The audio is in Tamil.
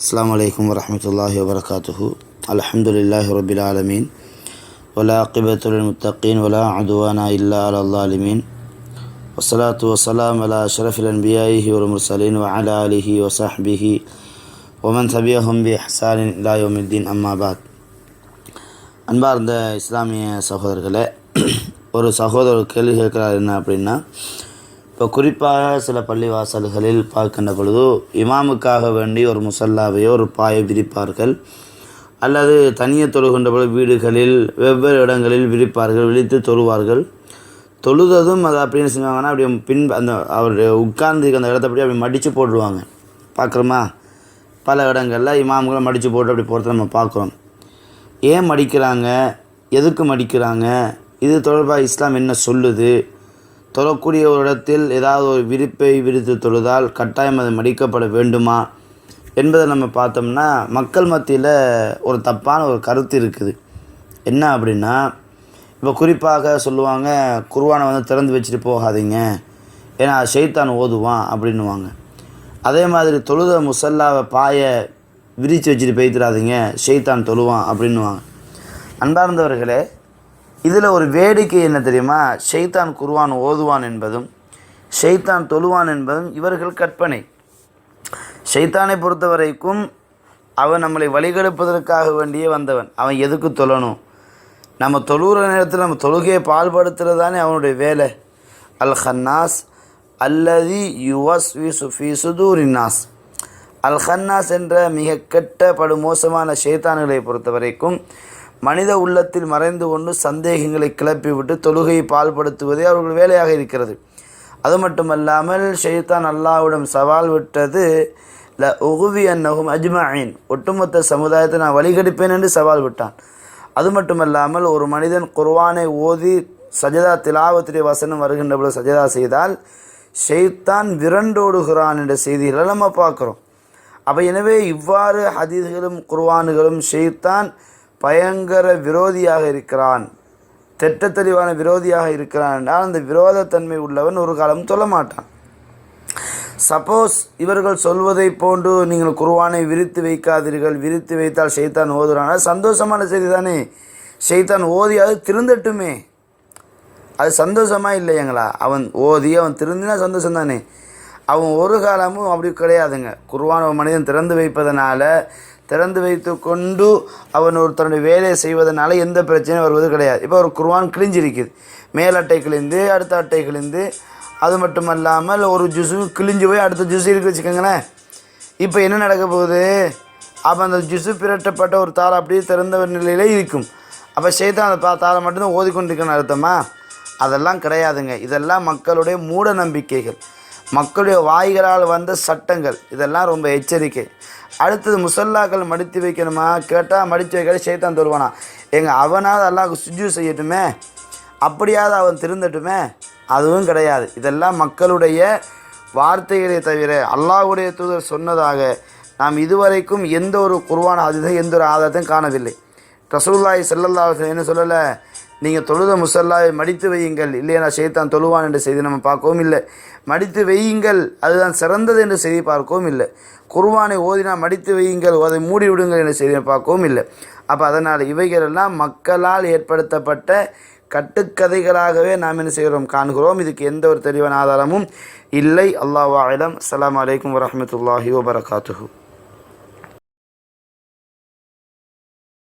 السلام عليكم ورحمة الله وبركاته الحمد لله رب العالمين ولا عقبة للمتقين ولا عدوان إلا على الظالمين والصلاة والسلام على أشرف الأنبياء والمرسلين وعلى آله وصحبه ومن تبعهم بإحسان إلى يوم الدين أما بعد அன்பார்ந்த இஸ்லாமிய சகோதரர்களே ஒரு சகோதரர் கேள்வி கேட்குறார் என்ன அப்படின்னா இப்போ குறிப்பாக சில பள்ளிவாசல்களில் பார்க்கின்ற பொழுது இமாமுக்காக வேண்டி ஒரு முசல்லாவையோ ஒரு பாயை விரிப்பார்கள். அல்லது தனியே தொழுகின்ற பொழுது வீடுகளில் வெவ்வேறு இடங்களில் விரிப்பார்கள் விரித்து தொழுவார்கள். தொழுததும் அதை அப்படின்னு செஞ்சாங்கன்னா அப்படியே பின் அந்த அவர் உட்கார்ந்து அந்த இடத்த அப்படியே அப்படி மடித்து போட்டுருவாங்க. பார்க்குறோமா? பல இடங்களில் இமாம்களை மடித்து போட்டு அப்படி போகிறத நம்ம பார்க்குறோம். ஏன் மடிக்கிறாங்க? எதுக்கு மடிக்கிறாங்க? இது தொடர்பாக இஸ்லாம் என்ன சொல்லுது? தொழக்கூடிய ஒரு இடத்தில் ஏதாவது ஒரு விரிப்பை விரித்து தொழுதால் கட்டாயம் அது மடிக்கப்பட வேண்டுமா என்பதை நம்ம பார்த்தோம்னா மக்கள் மத்தியில் ஒரு தப்பான ஒரு கருத்து இருக்குது. என்ன அப்படின்னா இப்போ குறிப்பாக சொல்லுவாங்க குர்வானை வந்து திறந்து வச்சுட்டு போகாதீங்க. ஏன்னா ஷெய்தான் ஓதுவான் அப்படின்னுவாங்க. அதே மாதிரி தொழுத முசல்லாவை பாயை விரித்து வச்சுட்டு போய்த்திராதீங்க ஷெய்தான் தொழுவான் அப்படின்னுவாங்க. அன்பார்ந்தவர்களே இதில் ஒரு வேடிக்கை என்ன தெரியுமா? ஷெய்தான் குருவான் ஓதுவான் என்பதும் ஷெய்தான் தொழுவான் என்பதும் இவர்கள் கற்பனை. ஷெய்தானை பொறுத்த வரைக்கும் அவன் நம்மளை வழிகெடுப்பதற்காக வேண்டியே வந்தவன். அவன் எதுக்கு தொழணும்? நம்ம தொழுகிற நேரத்தில் நம்ம தொழுகையை பால்படுத்துறது தானே அவனுடைய வேலை. அல் ஹன்னாஸ் அல்லது யுவஸ் வி சுஃபி சுதூரின்னாஸ் அல் ஹன்னாஸ் என்ற மிக கெட்ட படுமோசமான ஷேத்தான்களை பொறுத்த வரைக்கும் மனித உள்ளத்தில் மறைந்து கொண்டு சந்தேகங்களை கிளப்பிவிட்டு தொழுகையை பால்படுத்துவதே அவர்கள் வேலையாக இருக்கிறது. அது மட்டுமல்லாமல் ஷெய்தான் அல்லாவிடம் சவால் விட்டது ல உகுவி அன்னகும் அஜ்மாயின் ஒட்டுமொத்த சமுதாயத்தை நான் வழிகெடுப்பேன் என்று சவால் விட்டான். அது மட்டுமல்லாமல் ஒரு மனிதன் குர்வானை ஓதி சஜதா திலாவத்துடைய வசனம் வருகின்ற பொழுது சஜதா செய்தால் ஷெய்தான் விரண்டோடுகிறான் என்ற செய்திகளை நம்ம பார்க்குறோம். அப்போ எனவே இவ்வாறு ஹதீதுகளும் குர்வானுகளும் ஷெய்தான் பயங்கர விரோதியாக இருக்கிறான். திட்ட தெளிவான விரோதியாக இருக்கிறான் என்றால் அந்த விரோதத்தன்மை உள்ளவன் ஒரு காலம் சொல்ல மாட்டான். சப்போஸ் இவர்கள் சொல்வதை போன்று நீங்கள் குருவானை விரித்து வைக்காதீர்கள். விரித்து வைத்தால் ஷெய்தான் ஓதுறான். சந்தோஷமான செய்தி தானே ஷெய்தான் ஓதி அது திருந்தட்டுமே. அது சந்தோஷமாக இல்லையங்களா? அவன் ஓதி அவன் திருந்தினா சந்தோஷம் தானே அவன் ஒரு காலமும் அப்படி கிடையாதுங்க. குருவான மனிதன் திறந்து வைப்பதனால திறந்து வைத்து கொண்டு அவன் ஒருத்தருடைய வேலையை செய்வதனால எந்த பிரச்சனையும் வருவது கிடையாது. இப்போ ஒரு குர்வான் கிழிஞ்சிருக்குது. மேல் அட்டை கிழிந்து அடுத்த அட்டை கிழிந்து அது மட்டுமல்லாமல் ஒரு ஜூஸு கிழிஞ்சு போய் அடுத்த ஜூஸ் இருக்கு வச்சுக்கோங்களேன். இப்போ என்ன நடக்க போகுது? அப்போ அந்த ஜூஸு பிரட்டப்பட்ட ஒரு தாளை அப்படியே திறந்த நிலையில் இருக்கும். அப்போ சேத்தான் அந்த பா தாளை மட்டும்தான் ஓதிக்கொண்டிருக்கணும் அர்த்தமா? அதெல்லாம் கிடையாதுங்க. இதெல்லாம் மக்களுடைய மூட நம்பிக்கைகள். மக்களுடைய வாய்களால் வந்த சட்டங்கள். இதெல்லாம் ரொம்ப எச்சரிக்கை. அடுத்தது முசல்லாக்கள் மடித்து வைக்கணுமா? கேட்டால் மடித்து வைக்கிற சேத்தான் தருவானா? எங்கள் அவனாவது அல்லாஹ் சுஜு செய்யட்டுமே? அப்படியாவது அவன் திருந்தட்டுமே? அதுவும் கிடையாது. இதெல்லாம் மக்களுடைய வார்த்தைகளை தவிர அல்லாஹுடைய தூதர் சொன்னதாக நாம் இதுவரைக்கும் எந்த ஒரு குருவான அதுதான் எந்த ஒரு ஆதாரத்தையும் காணவில்லை. ரசூல்லாய் செல்லல்லா என்ன சொல்லலை? நீங்கள் தொழுத முசல்லாவை மடித்து வையுங்கள். இல்லையா ஷேத்தான் தொழுவான் என்ற செய்தி நம்ம பார்க்கவும் இல்லை. மடித்து வையுங்கள். அதுதான் சிறந்தது என்ற செய்தி பார்க்கவும் இல்லை. குர்வானை ஓதினா மடித்து வையுங்கள் அதை மூடி விடுங்கள் என்ற செய்தியை பார்க்கவும் இல்லை. அப்போ அதனால் இவைகளெல்லாம் மக்களால் ஏற்படுத்தப்பட்ட கட்டுக்கதைகளாகவே நாம் என்ன செய்கிறோம் காண்கிறோம். இதுக்கு எந்த ஒரு தெளிவான ஆதாரமும் இல்லை. அல்லாஹ் ஆலம் அலாம் வலைக்கம் வரமத்துல்லாஹி வபரகாத்துஹூ.